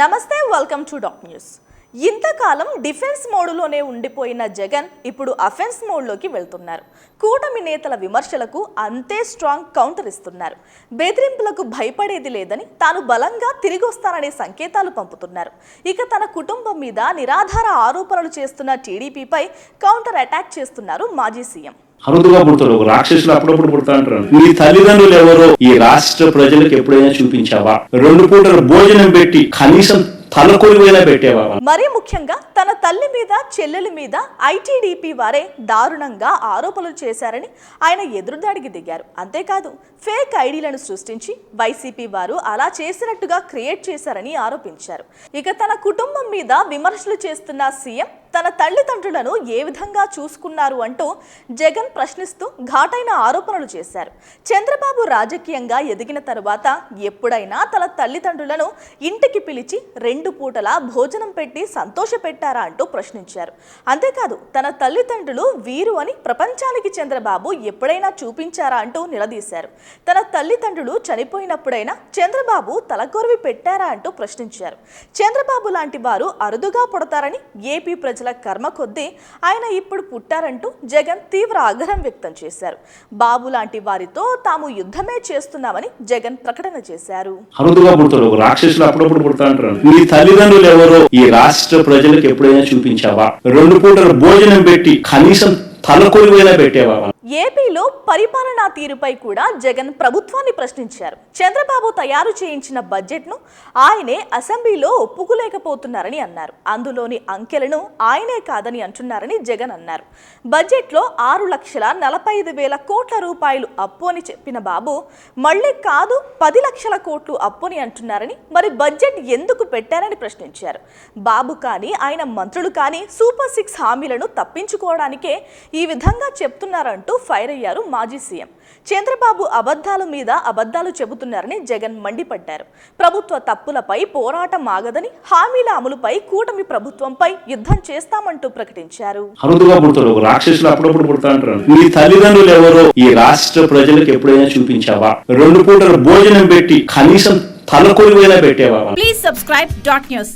నమస్తే welcome to dock news ఇంతకాలం defence మోడ్లోనే ఉండిపోయిన జగన్ ఇప్పుడు అఫెన్స్ మోడ్లోకి వెళ్తున్నారు. కూటమి నేతల విమర్శలకు అంతే స్ట్రాంగ్ కౌంటర్ ఇస్తున్నారు. బెదిరింపులకు భయపడేది లేదని తాను బలంగా తిరిగి వస్తాననే సంకేతాలు పంపుతున్నారు. ఇక తన కుటుంబం మీద నిరాధార ఆరోపణలు చేస్తున్న టీడీపీపై కౌంటర్ అటాక్ చేస్తున్నారు మాజీ సీఎం. అరుదుగా పుడతారు ఒక రాక్షసులు అప్పుడప్పుడు పుడతా అంటారు. మీ తల్లిదండ్రులు ఎవరో ఈ రాష్ట్ర ప్రజలకు ఎప్పుడైనా చూపించావా? రెండు పూటల భోజనం పెట్టి కనీసం తలకొలువైనా పెట్టేవా మరీ ముఖ్యంగా తన తల్లి మీద చెల్లెల మీద ఐటీడీపీ వారే దారుణంగా ఆరోపణలు చేశారని ఆయన ఎదురుదాడికి దిగారు. అంతేకాదు ఫేక్ ఐడీలను సృష్టించి వైసీపీ వారు అలా చేసినట్టుగా క్రియేట్ చేశారని ఆరోపించారు. ఇక తన కుటుంబం మీద విమర్శలు చేస్తున్న సీఎం తన తల్లిదండ్రులను ఏ విధంగా చూసుకున్నారు అంటూ జగన్ ప్రశ్నిస్తూ ఘాటైన ఆరోపణలు చేశారు. చంద్రబాబు రాజకీయంగా ఎదిగిన తరువాత ఎప్పుడైనా తన తల్లిదండ్రులను ఇంటికి పిలిచి రెండు పూటలా భోజనం పెట్టి సంతోషపెట్టారు. అంటూ ప్రశ్నించారు. అంతేకాదు తన తల్లిదండ్రులు వీరు అని ప్రపంచానికి చంద్రబాబు ఎప్పుడైనా చూపించారా అంటూ నిలదీశారు. తన తల్లిదండ్రులు చనిపోయినప్పుడైనా చంద్రబాబు తలకొరివి పెట్టారా అంటూ ప్రశ్నించారు. చంద్రబాబు లాంటి వారు అరుదుగా పుడతారని ఏపీ ప్రజల కర్మ కొద్దీ ఆయన ఇప్పుడు పుట్టారంటూ జగన్ తీవ్ర ఆగ్రహం వ్యక్తం చేశారు. బాబు లాంటి వారితో తాము యుద్ధమే చేస్తున్నామని జగన్ ప్రకటన చేశారు. అరుదుగా పుడతారు రాక్షసులు అప్పుడప్పుడు పుడతా అంటారు మీ తల్లిదండ్రులు ఎవరో ఈ రాష్ట్ర ప్రజలకు ఎప్పుడైనా చూపించావా? రెండు పూటల భోజనం పెట్టి కనీసం తలకొలువైనా పెట్టేవా ఏపీలో పరిపాలనా తీరుపై కూడా జగన్ ప్రభుత్వాన్ని ప్రశ్నించారు. చంద్రబాబు తయారు చేయించిన బడ్జెట్ను ఆయనే అసెంబ్లీలో ఒప్పుకోలేకపోతున్నారని అన్నారు. అందులోని అంకెలను ఆయనే కాదని అంటున్నారని జగన్ అన్నారు. బడ్జెట్లో ఆరు లక్షల నలభై ఐదు వేల కోట్ల రూపాయలు అప్పు అని చెప్పిన బాబు మళ్ళీ కాదు పది లక్షల కోట్లు అప్పు అని అంటున్నారని మరి బడ్జెట్ ఎందుకు పెట్టారని ప్రశ్నించారు. బాబు కానీ ఆయన మంత్రులు కానీ సూపర్ సిక్స్ హామీలను తప్పించుకోవడానికే ఈ విధంగా చెప్తున్నారంటూ ఫైర్ అయ్యారు మాజీ సీఎం. చంద్రబాబు అబద్ధాల మీద అబద్ధాలు చెబుతున్నారని జగన్ మండిపడ్డారు. ప్రభుత్వ తప్పులపై పోరాటం ఆగదని హామీల అమలుపై కూటమి ప్రభుత్వంపై యుద్ధం చేస్తామంటూ ప్రకటించారు. అరుదుగా పుడతారు. ఒక రాక్షసులు అప్పుడప్పుడు పుడతా అంటారు. మీ తల్లిదండ్రులు ఎవరో ఈ రాష్ట్ర ప్రజలకు ఎప్పుడైనా చూపించావా? రెండు పూటల భోజనం పెట్టి కనీసం తలకొలివైనా పెట్టేవా Please subscribe dot news.